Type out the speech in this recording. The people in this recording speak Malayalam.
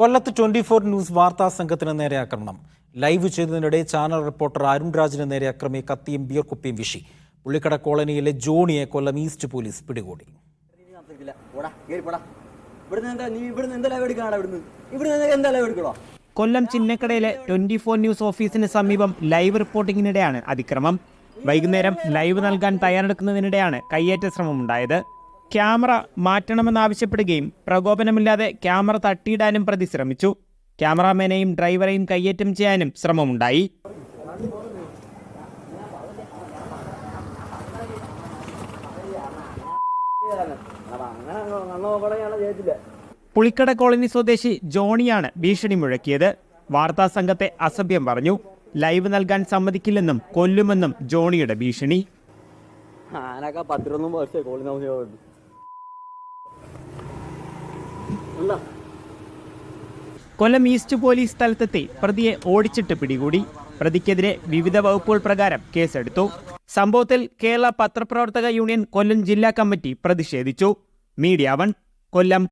കൊല്ലത്ത് ട്വന്റി ഫോർ ന്യൂസ് വാർത്താ സംഘത്തിന് നേരെ ആക്രമണം. ലൈവ് ചെയ്തതിനിടെ ചാനൽ റിപ്പോർട്ടർ അരുൺ രാജിന് നേരെ അക്രമി കത്തിയും ബിയർ കുപ്പിയും വീശി. പുള്ളിക്കട കോളനിയിലെ ജോണിയെ കൊല്ലം ഈസ്റ്റ് പോലീസ് പിടികൂടി. കൊല്ലം ചിന്നക്കടയിലെ ട്വന്റി ഫോർ ന്യൂസ് ഓഫീസിന് സമീപം ലൈവ് റിപ്പോർട്ടിങ്ങിനിടെയാണ് അതിക്രമം. വൈകുന്നേരം ലൈവ് നൽകാൻ തയ്യാറെടുക്കുന്നതിനിടെയാണ് കയ്യേറ്റ ശ്രമമുണ്ടായത്. ക്യാമറ മാറ്റണമെന്നാവശ്യപ്പെടുകയും പ്രകോപനമില്ലാതെ ക്യാമറ തട്ടിയിടാനും പ്രതി ശ്രമിച്ചു. ക്യാമറാമാനെയും ഡ്രൈവറെയും കയ്യേറ്റം ചെയ്യാനും ശ്രമമുണ്ടായി. പുളിക്കട കോളനി സ്വദേശി ജോണിയാണ് ഭീഷണി മുഴക്കിയത്. വാർത്താ സംഘത്തെ അസഭ്യം പറഞ്ഞു. ലൈവ് നൽകാൻ സമ്മതിക്കില്ലെന്നും കൊല്ലുമെന്നും ജോണിയുടെ ഭീഷണി. ഞാനൊക്കെ പത്തിരൊന്നും വർഷമായി കോളി കൊല്ലം ഈസ്റ്റ് പോലീസ് സ്ഥലത്തെത്തി പ്രതിയെ ഓടിച്ചിട്ട് പിടികൂടി. പ്രതിക്കെതിരെ വിവിധ വകുപ്പുകൾ പ്രകാരം കേസെടുത്തു. സംഭവത്തിൽ കേരള പത്രപ്രവർത്തക യൂണിയൻ കൊല്ലം ജില്ലാ കമ്മിറ്റി പ്രതിഷേധിച്ചു. Media one Kollam.